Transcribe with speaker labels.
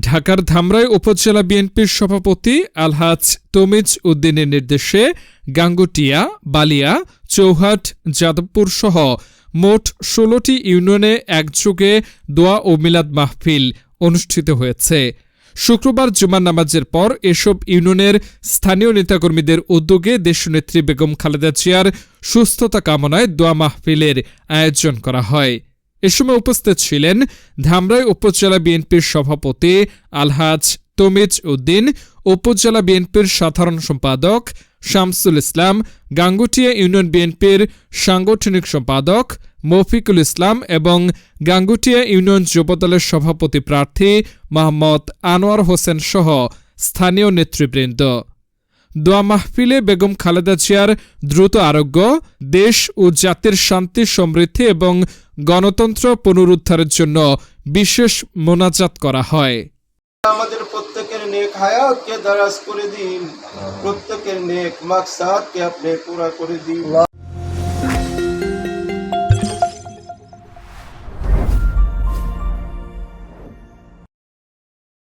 Speaker 1: ঢাকার ধামরাই উপজেলা বিএনপির সভাপতি আলহাজ তমিজ উদ্দিনের নির্দেশে গাঙ্গুটিয়া, বালিয়া, চৌহাট, যাদবপুর সহ মোট ষোলোটি ইউনিয়নে একযোগে দোয়া ও মিলাদ মাহফিল অনুষ্ঠিত হয়েছে। শুক্রবার জুমার নামাজের পর এসব ইউনিয়নের স্থানীয় নেতাকর্মীদের উদ্যোগে দেশনেত্রী বেগম খালেদা জিয়ার সুস্থতা কামনায় দোয়া মাহফিলের আয়োজন করা হয়। এ সময় উপস্থিত ছিলেন ধামরাই উপজেলা বিএনপির সভাপতি আলহাজ তমিজ উদ্দিন, উপজেলা বিএনপির সাধারণ সম্পাদক শামসুল ইসলাম, গাঙ্গুটিয়া ইউনিয়ন বিএনপির সাংগঠনিক সম্পাদক মফিকুল ইসলাম এবং গাঙ্গুটিয়া ইউনিয়ন যুবদলের সভাপতি প্রার্থী মোহাম্মদ আনোয়ার হোসেন সহ স্থানীয় নেতৃবৃন্দ। দোয়া মাহফিলে বেগম খালেদা জিয়ার দ্রুত আরোগ্য, দেশ ও জাতির শান্তি, সমৃদ্ধি এবং গণতন্ত্র পুনরুদ্ধারের জন্য বিশেষ মোনাজাত করা হয়।
Speaker 2: আমাদের প্রত্যেকের নেক হায়াতকে দারাজ করে দিন। প্রত্যেকের নেক মাকসাদকে আপনি পুরা করে দিন।